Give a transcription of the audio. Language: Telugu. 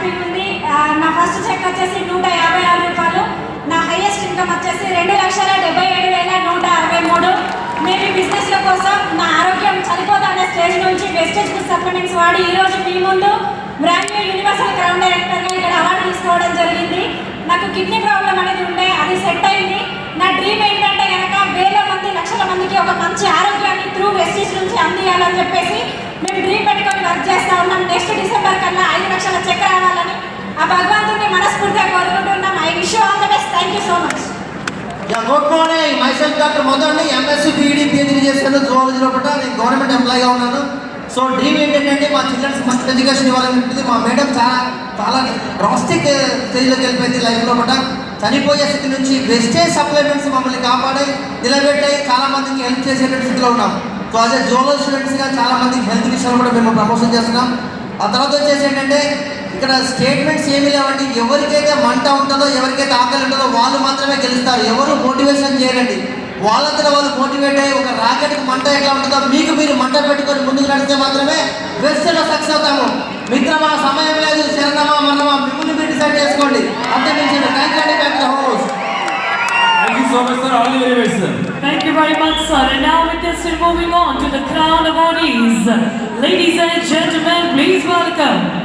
హ్యాపీగా ఉంది నా ఫస్ట్ చెక్ వచ్చేసి నూట యాభై ఆరు రూపాయలు. నా హైయెస్ట్ ఇన్కమ్ వచ్చేసి రెండు లక్షల డెబ్బై ఏడు వేల నూట అరవై మూడు. మేము ఈ బిజినెస్ల కోసం నా ఆరోగ్యం చనిపోతా అనే స్టేజ్ నుంచి వెస్టేజ్ ఫుడ్ సప్లిమెంట్స్ వాడి ఈ రోజు మీ ముందు బ్రాండ్ న్యూ యూనివర్సల్ క్రౌన్ డైరెక్టర్గా ఇక్కడ అవార్డు తీసుకోవడం జరిగింది. నాకు కిడ్నీ ప్రాబ్లం అనేది ఉండే అది సెట్ అయింది. నా డ్రీమ్ ఏంటంటే కనుక వేల మంది లక్షల మందికి ఒక మంచి ఆరోగ్యాన్ని త్రూ వెస్టేజ్ నుంచి అందియాలని చెప్పేసి మేము డ్రీమ్ పెట్టుకొని వర్క్ చేస్తా ఉన్నాం నెక్స్ట్ డిసెంబర్ కల్లా ఐదు లక్షల చెక్ రావాలని ఆ భగవంతుని మనస్ఫూర్తిగా కోరుకుంటున్నాం I wish all the best thank you so much yeah good morning. Myself doctor మొదటి ఎంఎస్సీ పీఈడి పిహెచ్డీ చేశాను జువాలజీలో కూడా నేను గవర్నమెంట్ ఎంప్లాయీగా ఉన్నాను. సో డ్రీమ్ ఏంటంటే మా చిల్డ్రన్స్ మంచి ఎడ్యుకేషన్ ఇవ్వాలని మా మేడం చాలా చాలా డ్రాస్టిక్ స్టేజ్లోకి uh, వెళ్ళిపోయింది లైఫ్లో కూడా చనిపోయే స్థితి నుంచి వెస్టేజ్ సప్లిమెంట్స్ మమ్మల్ని కాపాడి నిలబెట్టాయి చాలా మందికి హెల్ప్ చేసేటువంటి స్థితిలో ఉన్నాం. సో అదే జోనల్ స్టూడెంట్స్గా చాలా మందికి హెల్త్ విషయాలు కూడా మేము ప్రమోషన్ చేస్తున్నాం. ఆ తర్వాత వచ్చేసి ఏంటంటే ఇక్కడ స్టేట్మెంట్స్ ఏమి లేవండి. ఎవరికైతే మంట ఉంటుందో ఎవరికైతే ఆకలి ఉంటుందో వాళ్ళు మాత్రమే గెలుస్తారు ఎవరు మోటివేషన్ చేయరండి వాళ్ళంతా వాళ్ళు మోటివేట్ అయ్యి ఒక రాకెట్కి మంట ఎట్లా ఉంటుందో మీకు మీరు మంట పెట్టుకొని ముందుకు నడిస్తే మాత్రమే వెస్ట్లో సక్సెస్ అవుతాము మిత్రమా సమయం లేదు శరణమా మరణమా మిమ్మల్ని మీరు డిసైడ్ చేసుకోండి అంతే మించి థ్యాంక్ యూ అండి back to house Thank you so much, sir. All the very best, sir. Thank you very much, sir. And now with this, we're moving on to the crown awardees. Ladies and gentlemen, please welcome